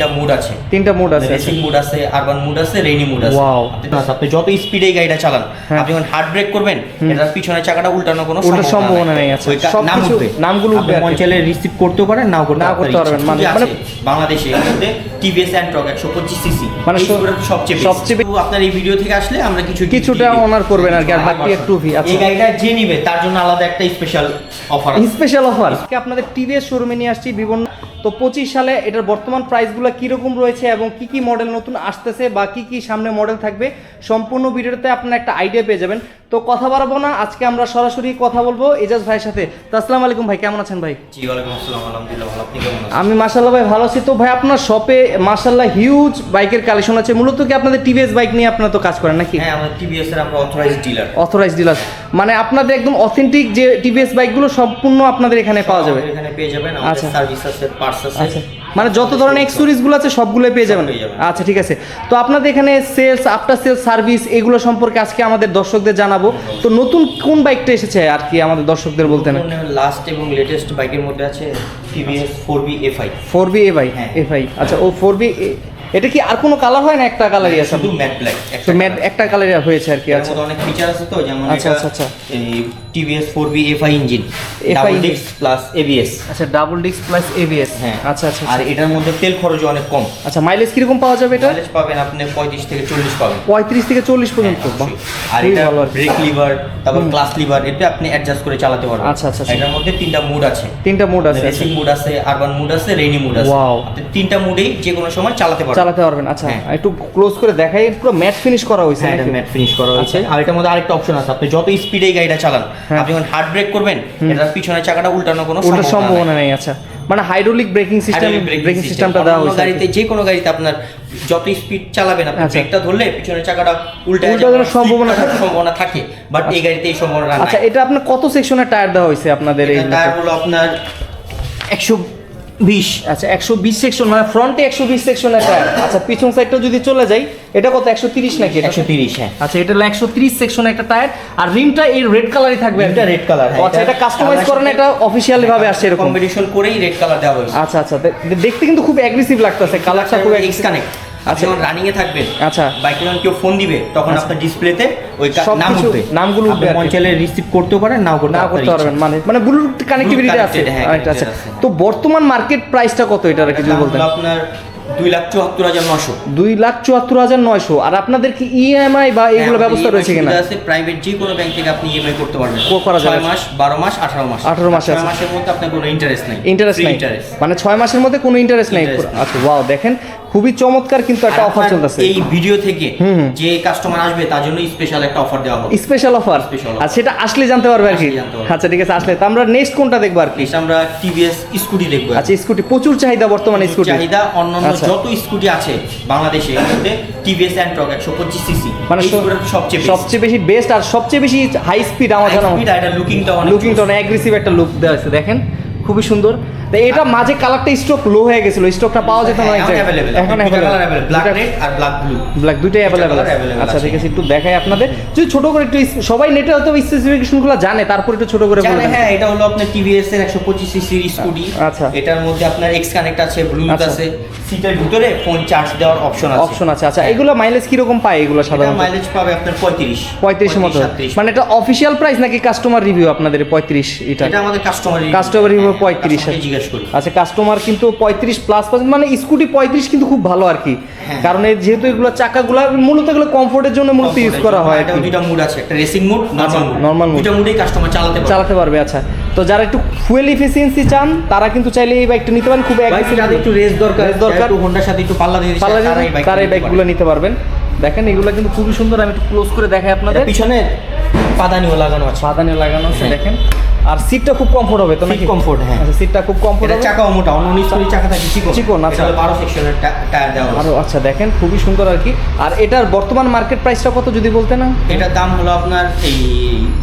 তিনটা মুড আছে। তিনটা মোড আছে রেসিং মুড আছে আরবান মুড আছে রেইনি মুড আছে। Wow. আপনি- যত স্পিডে গাড়িটা চালান হ্যাঁ। আপনি যখন হার্ড ব্রেক করবেন এটার পিছনের চাকাটা উল্টানোর কোনো সম্ভাবনা নেই, আচ্ছা। ওই নাম উঠবে। নামগুলো উঠবে। মন চাইলে রিসিভ করতেও পারেন নাও করতে নাও করতে পারবেন, মানে- মানে বাংলাদেশে টিভিএস অ্যান্ট্রক একশো পঁচিশ সিসি মানে সবচেয়ে সবচেয়ে আপনার এই ভিডিও থেকে আসলে আমরা কিছু কিছুটা honor করবেন আর কি, আর বাকি একটু fee, আচ্ছা। এই গাড়িটা যে নিবে তার জন্য আলাদা একটা স্পেশাল অফার স্পেশাল অফার আজকে আপনাদের টিভিএস শোরুমে নিয়ে আসছি বিভিন্ন তো পঁচিশ সালে এটার বর্তমান প্রাইসগুলো কীরকম রয়েছে এবং কি কি মডেল নতুন আসতেছে বা কি কি সামনে মডেল থাকবে, সম্পূর্ণ ভিডিওতে আপনারা একটা আইডিয়া পেয়ে যাবেন। তো কথা বাড়াবো না আজকে আমরা সরাসরি কথা বলব এজাজ ভাইয়ের সাথে। তো আসসালামু আলাইকুম ভাই কেমন আছেন ভাই? জি ওয়ালাইকুম আসসালাম আলহামদুলিল্লাহ ভালো। আপনি কেমন আছেন? আমি মাসাল্লাহ ভাই ভালো আছি। তো ভাই আপনার শপে মাসাল্লাহ হিউজ বাইকের কালেকশন আছে। মূলত কি আপনাদের টিভিএস বাইক নিয়ে আপনারা তো কাজ করেন নাকি? হ্যাঁ আমাদের টিভিএস এর আমরা অথরাইজ ডিলার অথরাইজ ডিলার মানে আপনাদের একদম অথেন্টিক যে টিভিএস বাইকগুলো সম্পূর্ণ আপনাদের এখানে পাওয়া যাবে। এখানে পেয়ে যাবেন। আমাদের আচ্ছা। সার্ভিস আছে পার্টস আছে। আচ্ছা। মানে যত ধরনের এক্সেসরিজগুলো আছে সবগুলোই পেয়ে যাবেন। আচ্ছা ঠিক আছে। তো আপনাদের এখানে সেলস আফটার সেলস সার্ভিস এগুলো সম্পর্কে আজকে আমাদের দর্শকদের জানাব। তো নতুন কোন বাইকটা এসেছে আর কি আমাদের দর্শকদের বলতে না? লাস্ট এবং লেটেস্ট বাইকের মধ্যে আছে TVS four V FI four V FI by হ্যাঁ। এফ আই আচ্ছা ও ফোর বি এটা কি আর কোনো কালার হয় না একটা কালারই আছে? শুধু ম্যাট ব্ল্যাক তো ম্যাট একটা কালারই হয়েছে আর কি এর আচ্ছা। মধ্যে অনেক ফিচার আছে তো যেমন আচ্ছা, আচ্ছা, আচ্ছা। এই TVS four V FI engine double. Disc plus ABS আচ্ছা ডাবল ডিস্ক প্লাস এবিএস হ্যাঁ। আচ্ছা আচ্ছা আর এটার মধ্যে তেল খরচ অনেক কম। আচ্ছা মাইলেজ কীরকম পাওয়া যাবে এটা? মাইলেজ পাবেন আপনি পঁয়ত্রিশ থেকে চল্লিশ পাবেন। পঁয়ত্রিশ থেকে চল্লিশ পর্যন্ত বাহ, আর এটা। ব্রেক লিভার তারপর ক্লাস লিভার এটা আপনি অ্যাডজাস্ট করে চালাতে পারবেন। আচ্ছা, আচ্ছা, আচ্ছা। এটার মধ্যে তিনটা মুড আছে। তিনটা মোড আছে রেসিং মুড আছে আরবান মুড আছে রেইনি মুড আছে. আপনি তিনটা মুডেই যে কোনো সময় চালাতে পারবেন। চালাতে পারবেন আচ্ছা হ্যাঁ। একটু ক্লোজ করে দেখাই পুরো ম্যাট ফিনিশ করা হয়েছে হ্যাঁ এটা ম্যাট ফিনিশ করা হয়েছে আচ্ছা। আর এটার মধ্যে আরেকটা অপশন আছে আপনি যত স্পিডে গাড়িটা চালান হ্যাঁ। আপনি যখন হার্ড ব্রেক করবেন এটার পিছনের চাকাটা উল্টানোর কোনো সম্ভাবনা নেই আচ্ছা মানে হাইড্রোলিক ব্রেকিং সিস্টেম ব্রেকিং সিস্টেমটা দেওয়া হয়েছে গাড়িতে। যে কোনো গাড়িতে আপনার যত স্পিড চালাবেন আপনি আচ্ছা। ব্রেকটা ধরলে পিছনের চাকাটা উল্টা উল্টানোর সম্ভাবনা থাকে। সম্ভাবনা থাকে বাট এই গাড়িতে এই সম্ভাবনা আচ্ছা এটা আপনার কত সেকশনের টায়ার দেওয়া হয়েছে আপনাদের এই এটা টায়ার হলো আপনার একশো বিশ। আচ্ছা একশো বিশ সেকশন মানে ফ্রন্টে একশো বিশ সেকশন একটা। আচ্ছা পিছন সাইডটা যদি চলে যাই এটা কত একশো তিরিশ নাকি একশো তিরিশ হ্যাঁ। আচ্ছা এটা হলো একশো তিরিশ সেকশন একটা টায়ার আর রিমটা এই রেড কালারই থাকবে। একটা রেড হ্যাঁ, আচ্ছা এটা কাস্টমাইজ করেন এটা অফিসিয়ালি ভাবে আসছে এরকম। কম্পিটিশন করেই রেড কালার দেওয়া হয়েছে। আচ্ছা আচ্ছা দেখতে কিন্তু খুব অ্যাগ্রেসিভ লাগতেছে কালারটা খুব এক্স কানেক্ট আচ্ছা। রানিং এ থাকবেন আচ্ছা। বাইকে যখন কেউ ফোন দিবে তখন আপনার ডিসপ্লেতে ওই নাম উঠবে। নামগুলো উঠবে মন চাইলে রিসিভ করতেও পারেন নাও করতে করতে পারবেন মানে মানে ব্লুটুথ কানেক্টিভিটি আছে। হ্যাঁ, আচ্ছা আচ্ছা। তো বর্তমান মার্কেট প্রাইসটা কত এটা যদি আপনার দুই লাখ চুয়াত্তর হাজার নশো দুই লাখ চুয়াত্তর হাজার নয়শো। আর আপনাদের কি ইএমআই বা এইগুলো ব্যবস্থা রয়েছে কিনা? হ্যাঁ, আছে প্রাইভেট যে কোনো ব্যাংক থেকে আপনি ইএমআই করতে পারবেন। কো- করা যাবে। মাস বারো মাস আঠারো মাস। 18 মাসে মাসের মধ্যে আপনার কোনো ইন্টারেস্ট নেই। ইন্টারেস্ট নাই। মানে ছয় মাসের মধ্যে কোনো ইন্টারেস্ট নেই। আচ্ছা ওয়াও দেখেন খুবই চমৎকার কিন্তু একটা অফার চলতেছে। এই ভিডিও থেকে। যে কাস্টমার আসবে তার জন্য স্পেশাল একটা অফার দেওয়া হবে। স্পেশাল অফার আর সেটা আসলে জানতে পারবে আর কি। আচ্ছা ঠিক আছে আসলে। তো আমরা নেক্সট কোনটা দেখব আর কি? আমরা টিভিএস স্কুটি দেখব। আচ্ছা স্কুটি প্রচুর চাহিদা বর্তমানে স্কুটি চাহিদা অন্যান্য আচ্ছা। যত স্কুটি আছে বাংলাদেশে এর মধ্যে টিভিএস অ্যান্ট্রক একশো পঁচিশ সিসি মানে সব- সবচেয়ে সবচেয়ে বেশি বেস্ট আর সবচেয়ে বেশি হাই স্পিড আমার জানা স্পিড এটা লুকিংটা অনেক লুকিংটা অনেক অ্যাগ্রেসিভ একটা লুক দেওয়া আছে দেখেন? খুবই সুন্দর। তো এটা মাঝে কালারটা স্টক লো হয়ে গেছিল স্টকটা পাওয়া যেত না। অ্যাভেলেবল এখন ব্ল্যাক অ্যাভেলেবল রেড আর ব্ল্যাক ব্লু ব্ল্যাক দুইটাই অ্যাভেলেবল আচ্ছা ঠিক আছে একটু দেখাই আপনাদের। যদি ছোট করে একটু সবাই নেটে হয়তো স্পেসিফিকেশনগুলো জানে তারপর একটু ছোট করে বলবেন হ্যাঁ এটা হলো আপনার টিভিএস এর স্কুটি আচ্ছা। এটার মধ্যে আপনার এক্স কানেক্ট আছে ব্লুটুথ আচ্ছা। আছে সিটের ভিতরে ফোন চার্জ দেওয়ার অপশন আছে। অপশন আছে। আচ্ছা এগুলো মাইলেজ কীরকম পায় এগুলো সাধারণত? মাইলেজ পাবে আপনার পঁয়ত্রিশ। পঁয়ত্রিশের মতো। মানে এটা অফিসিয়াল প্রাইস নাকি কাস্টমার রিভিউ আপনাদের পঁয়ত্রিশ এটা? এটা আমাদের কাস্টমার Customer review 35 জিজ্ঞেস করি। আচ্ছা কাস্টমার কিন্তু পঁয়ত্রিশ প্লাস পার্সেন্ট মানে স্কুটি পঁয়ত্রিশ কিন্তু খুব ভালো আর কি। হ্যাঁ। কারণ এই যেহেতু এগুলো চাকাগুলো মূলত এগুলো কমফোর্টের জন্য মূলত ইউজ করা হয় আর এটা। দুইটা মুড আছে একটা racing mood normal mood normal mood। দুইটা মুডেই কাস্টমার চালাতে পারবে। চালাতে পারবে আচ্ছা। তো যারা একটু ফুয়েল ইফিসিয়েন্সি চান তারা কিন্তু চাইলে এই বাইকটা নিতে পারেন খুব একটু রেস দরকার Race দরকার। একটু হোন্ডার সাথে একটু পাল্লা দিয়ে পাল্লা তারা দিয়ে তারা এই বাইকগুলো নিতে পারবেন। দেখেন এগুলো কিন্তু খুবই সুন্দর আমি একটু ক্লোজ করে দেখাই আপনাদের। পিছনে পাদানিও লাগানো আছে। বাদানি লাগানো আছে হ্যাঁ। দেখেন। আর সিটটা খুব কমফোর্ট হবে তো নাকি? comfort, হ্যাঁ। আচ্ছা সিটটা খুব কমফোর্ট হবে? চাকাও মোটা অন্য স্কুটি চাকা থাকে চিকন? চিকন, আচ্ছা। এটা হলো বারো সেকশনের টায়ার দেওয়া। আরও আচ্ছা দেখেন খুবই সুন্দর আর কি। আর এটার বর্তমান মার্কেট প্রাইসটা কত যদি বলতে না এটার দাম হলো আপনার এই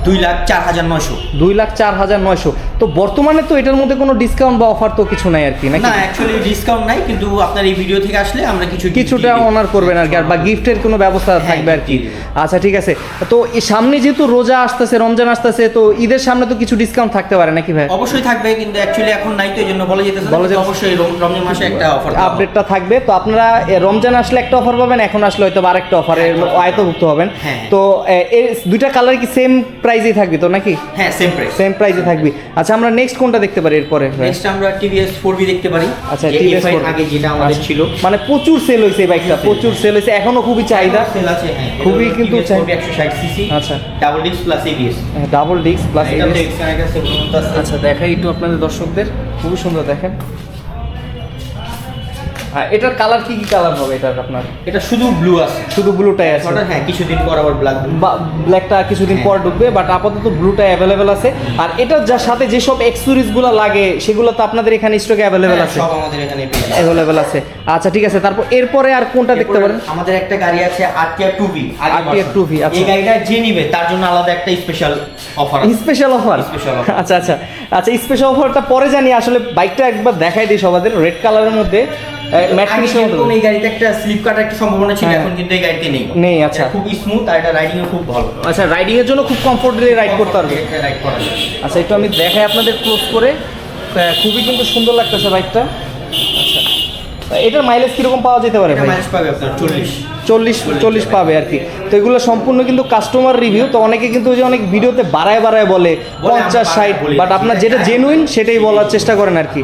দুই লাখ চার হাজার নয়শো। দুই লাখ চার হাজার নয়শো। তো বর্তমানে তো এটার মধ্যে কোনো ডিসকাউন্ট বা অফার তো কিছু নাই আর কি নাকি? না অ্যাকচুয়ালি ডিসকাউন্ট নাই কিন্তু আপনার এই ভিডিও থেকে আসলে আমরা কিছু কিছুটা অনার করবেন আর কি আর বা গিফটের কোনো ব্যবস্থা হ্যাঁ, থাকবে আর কি। আচ্ছা ঠিক আছে। তো সামনে যেহেতু রোজা আসতেছে রমজান আসতেছে তো ঈদের সামনে তো কিছু ডিসকাউন্ট থাকতে পারে নাকি ভাই? অবশ্যই থাকবে কিন্তু অ্যাকচুয়ালি এখন নাই তো এই জন্য বলা যেতেছে বলা যেতেছে- অবশ্যই রমজান মাসে একটা অফার আপডেটটা থাকবে। তো আপনারা রমজান আসলে একটা অফার পাবেন এখন আসলে হয়তো বা আরেকটা অফার আয়তভুক্ত হবেন। হ্যাঁ। তো এ, এর দুইটা কালার কি সেম প্রাইসেই থাকবে তো নাকি? হ্যাঁ সেম প্রাইস সেম প্রাইসে থাকবে। আচ্ছা আমরা নেক্সট কোনটা দেখতে পারি এরপরে? নেক্সট আমরা টিভিএস 4B দেখতে পারি। আচ্ছা টিভিএস আগে যেটা আমাদের ছিল। মানে প্রচুর সেল হয়েছে এই বাইকটা প্রচুর সেল হয়েছে। এখনও খুবই চাহিদা। সেল আছে হ্যাঁ। খুবই কিন্তু চাই- 160 সিসি আচ্ছা। Double disc plus ABS double disc plus এটা আচ্ছা দেখাই একটু আপনাদের দর্শকদের। খুবই সুন্দর দেখেন। এটার কালার কি কি কালার হবে এটার আপনার? এটা শুধু ব্লু আছে। শুধু ব্লুটাই আছে। হ্যাঁ কিছুদিন পর আবার ব্ল্যাক ব্ল্যাকটা কিছুদিন পর ঢুকবে বাট আপাতত ব্লুটা অ্যাভেলেবেল আছে। আর এটার যার সাথে যেসব এক্সেসরিজগুলো লাগে সেগুলো তো আপনাদের এখানে স্টকে অ্যাভেলেবেল আছে। সব আমাদের এখানে অ্যাভেলেবেল আছে। আচ্ছা ঠিক আছে তারপর এরপরে আর কোনটা দেখতে পারেন? আমাদের একটা গাড়ি আছে আরটিআর 2V RTR 2V, আচ্ছা। এই গাড়িটা যে নিবে তার জন্য আলাদা একটা special offer special offer Special offer। আচ্ছা আচ্ছা। আচ্ছা স্পেশাল অফারটা পরে জানি আসলে বাইকটা একবার দেখাই দিই সবাদের। রেড কালারের মধ্যে। ম্যাট আগে ফিনিশের এই গাড়িতে একটা স্লিপ কাটার একটা সম্ভাবনা ছিল হ্যাঁ। এখন কিন্তু এই গাড়িতে নেই। নেই, আচ্ছা। খুব স্মুথ আর এটা রাইডিং খুব ভালো। আচ্ছা রাইডিং এর জন্য খুব কমফোর্টেবলি রাইড করতে পারবে। রাইড করা আচ্ছা একটু আমি দেখাই আপনাদের ক্লোজ করে। খুবই কিন্তু সুন্দর লাগতেছে বাইকটা এটার মাইলেজ কীরকম পাওয়া যেতে পারে মাইলেজ পাবে আপনার 40 চল্লিশ চল্লিশ পাবে আর কি। তো এগুলো সম্পূর্ণ কিন্তু কাস্টমার রিভিউ তো অনেকে কিন্তু যে অনেক ভিডিওতে বাড়ায় বাড়ায় বলে পঞ্চাশ ষাট। বাট আপনার যেটা জেনুইন সেটাই বলার চেষ্টা করেন আর কি।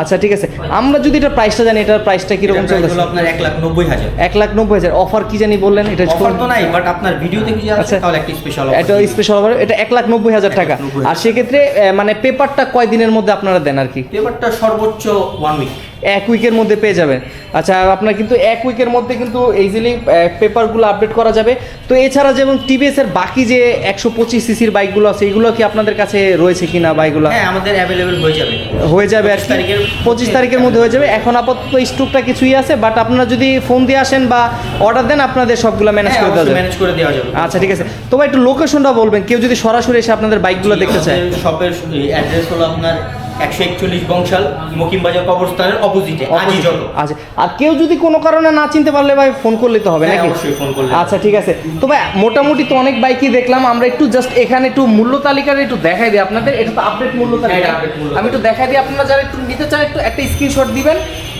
আচ্ছা ঠিক আছে। আমরা যদি এটা প্রাইসটা জানি এটার প্রাইসটা কীরকম চলতেছে? হলো আপনার 1 লাখ 90 হাজার। এক লাখ নব্বই হাজার। অফার কি জানি বললেন? এটা অফার তো নাই বাট আপনার ভিডিওতে যে আছে আচ্ছা। তাহলে একটা স্পেশাল এটা স্পেশাল অফার এটা এক লাখ নব্বই হাজার টাকা। আর সেক্ষেত্রে মানে পেপারটা কয় দিনের মধ্যে আপনারা দেন আর কি? পেপারটা সর্বোচ্চ 1 উইক এক উইকের মধ্যে পেয়ে যাবেন আচ্ছা আপনার কিন্তু এক উইকের মধ্যে কিন্তু ইজিলি পেপারগুলো আপডেট করা যাবে। তো এছাড়া যেমন টিভিএসের বাকি যে একশো পঁচিশ সিসির বাইকগুলো আছে এগুলো কি আপনাদের কাছে রয়েছে কিনা বাইকগুলো হ্যাঁ আমাদের অ্যাভেলেবেল হয়ে যাবে। হয়ে যাবে আর তারিখের পঁচিশ তারিখের মধ্যে হয়ে যাবে। এখন আপাতত স্টকটা কিছুই আছে বাট আপনারা যদি ফোন দিয়ে আসেন বা অর্ডার দেন আপনাদের সবগুলো ম্যানেজ করে দেওয়া যাবে। ম্যানেজ করে দেওয়া যাবে। আচ্ছা ঠিক আছে। তবে একটু লোকেশনটা বলবেন কেউ যদি সরাসরি এসে আপনাদের বাইকগুলো দেখতে চায়। শপের অ্যাড্রেস হলো আপনার একশো একচল্লিশ বংশাল মকিম বাজার কবরস্থানের অপোজিটে আজি যত আচ্ছা আর কেউ যদি কোনো কারণে না চিনতে পারলে ভাই ফোন করলে তো হবে হ্যাঁ, নাকি? অবশ্যই ফোন করলে আচ্ছা ঠিক আছে। তো ভাই মোটামুটি তো অনেক বাইকই দেখলাম আমরা একটু জাস্ট এখানে একটু মূল্য তালিকাটা একটু দেখাই দিই আপনাদের। এটা তো আপডেট মূল্য তালিকা। হ্যাঁ, মূল্য আমি একটু দেখাই দিই আপনারা যারা একটু নিতে চান একটু একটা স্ক্রিনশট দিবেন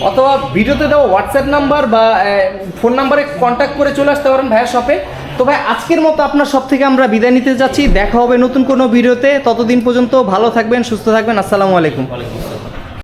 অথবা ভিডিওতে দেওয়া হোয়াটসঅ্যাপ নাম্বার বা ফোন নাম্বারে কন্ট্যাক্ট করে চলে আসতে পারেন ভাইয়ের শপে তো ভাই, আজকের মতো আপনার সব থেকে আমরা বিদায় নিতে যাচ্ছি। দেখা হবে নতুন কোনো ভিডিওতে। ততদিন পর্যন্ত ভালো থাকবেন, সুস্থ থাকবেন। আসসালামু আলাইকুম।